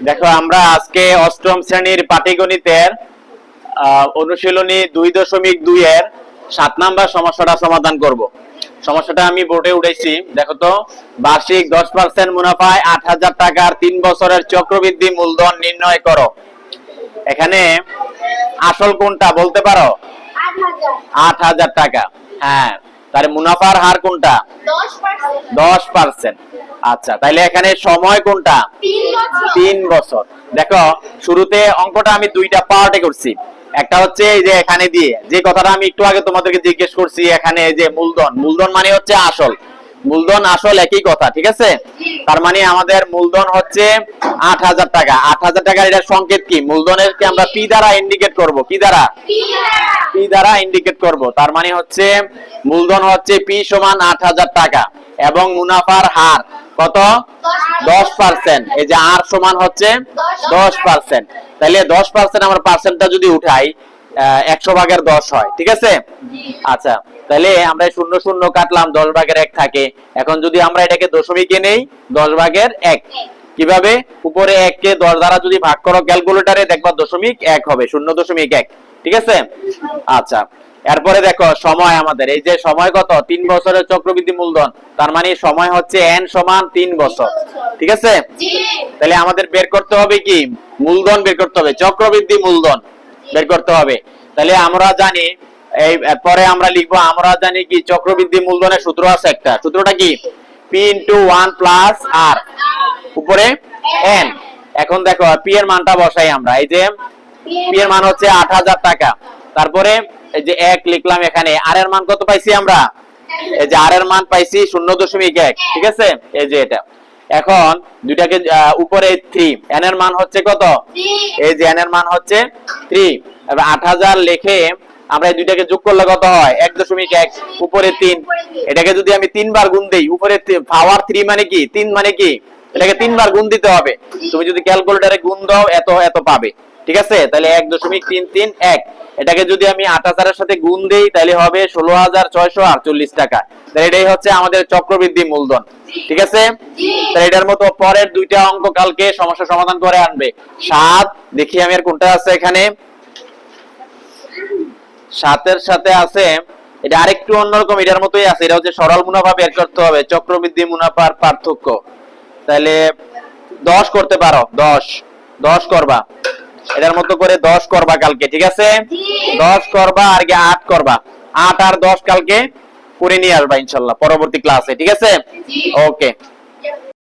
দেখো আমরা আজকে অষ্টম শ্রেণির পাটিগণিতের অনুশীলনী দুই দশমিক দুই এর সাত নাম্বার সমস্যাটা সমাধান করব। সমস্যাটা আমি বোর্ডে উঠেছি। দেখো তো বার্ষিক দশ পার্সেন্ট মুনাফায় আট হাজার টাকার তিন বছরের চক্রবৃদ্ধি মূলধন নির্ণয় করো। এখানে আসল কোনটা বলতে পারো? আট হাজার টাকা। হ্যাঁ। তাহলে মুনাফার হার কোনটা? দশ পার্সেন্ট। আচ্ছা তাইলে এখানে সময় কোনটা? তিন বছর। দেখো শুরুতে অঙ্কটা আমি দুইটা পার্টে করছি। একটা হচ্ছে এই যে এখানে দিয়ে যে কথাটা আমি একটু আগে তোমাদেরকে জিজ্ঞেস করছি এখানে যে মূলধন। মূলধন মানে হচ্ছে আসল। মূলধন আসল একই কথা ঠিক আছে? তার মানে আমাদের মূলধন হচ্ছে আট হাজার টাকা। আট হাজার টাকার এটা সংকেত কি? মূলধনের কি আমরা পি দ্বারা ইন্ডিকেট করব? কি দ্বারা? পি দ্বারা। ইন্ডিকেট করব। তার মানে হচ্ছে মূলধন হচ্ছে পি সমান আট হাজার টাকা এবং মুনাফার হার কত? দশ পার্সেন্ট এই যে আর সমান হচ্ছে দশ পার্সেন্ট তাহলে দশ পার্সেন্ট আমার পার্সেন্টটা যদি উঠাই একশো ভাগের দশ হয় ঠিক আছে? আচ্ছা। তাহলে আমরা শূন্য শূন্য কাটলাম দশ ভাগের এক থাকে। এখন যদি আমরা এটাকে দশমিকে নেই দশ ভাগের এক। কীভাবে? উপরে এক কে দশ দ্বারা যদি ভাগ করো ক্যালকুলেটারে দেখবা দশমিক এক হবে শূন্য দশমিক এক। ঠিক আছে? আচ্ছা। এরপরে দেখো সময় আমাদের। এই যে সময় কত? তিন বছরের চক্রবৃদ্ধি মূলধন। তার মানে সময় হচ্ছে এন সমান তিন বছর। ঠিক আছে? তাহলে আমাদের বের করতে হবে কি? মূলধন বের করতে হবে। চক্রবৃদ্ধি মূলধন বের করতে হবে। তাহলে আমরা জানি এই পরে আমরা লিখব আমরা জানি কি চক্রবৃদ্ধি মূলধনের সূত্র আছে একটা। সূত্রটা কি? P into one plus R উপরে এন এখন দেখো পি এর মানটা বসাই আমরা। এই যে পি এর মান হচ্ছে আট হাজার টাকা। তারপরে এই যে এক লিখলাম এখানে। আর এর মান কত পাইছি আমরা? এই যে আর এর মান পাইছি শূন্য দশমিক এক। ঠিক আছে? এই যে এটা। এখন দুইটাকে উপরে থ্রি এন এর মান হচ্ছে কত? এই যে এন এর মান হচ্ছে থ্রি আট হাজার লিখে আমরা এই দুইটাকে যোগ করলে কত হয়? এক দশমিক এক, উপরে তিন। এটাকে যদি আমি তিনবার গুণ দেই, উপরে পাওয়ার থ্রি মানে কি? তিন মানে কি? এটাকে তিনবার গুণ দিতে হবে। তুমি যদি ক্যালকুলেটারে গুণ দাও, এত এত পাবে। ঠিক আছে? তাহলে এক দশমিক তিন তিন, এক। এটাকে যদি আমি আট হাজারের সাথে গুণ দেই, তাহলে হবে ষোলো হাজার ছয়শো আটচল্লিশ টাকা। তাহলে এটাই হচ্ছে আমাদের চক্রবৃদ্ধি মূলধন। ঠিক আছে? তাহলে এটার মতো পরের দুইটা অঙ্ক কালকে সমস্যা সমাধান করে আনবে। সাত, দেখি আমি আর কোনটা আছে এখানে। সাতের সাথে আছে এটা আরেকটু অন্যরকম এটার মতোই আছে এটা হচ্ছে সরল মুনাফা বের করতে হবে চক্রবৃদ্ধি মুনাফার পার্থক্য। তাহলে দশ করতে পারো দশ দশ করবা। এটার মতো করে দশ করবা কালকে ঠিক আছে? দশ করবা আর কি আট করবা। আট আর দশ কালকে করে নিয়ে আসবা ইনশাল্লাহ পরবর্তী ক্লাসে ঠিক আছে? ওকে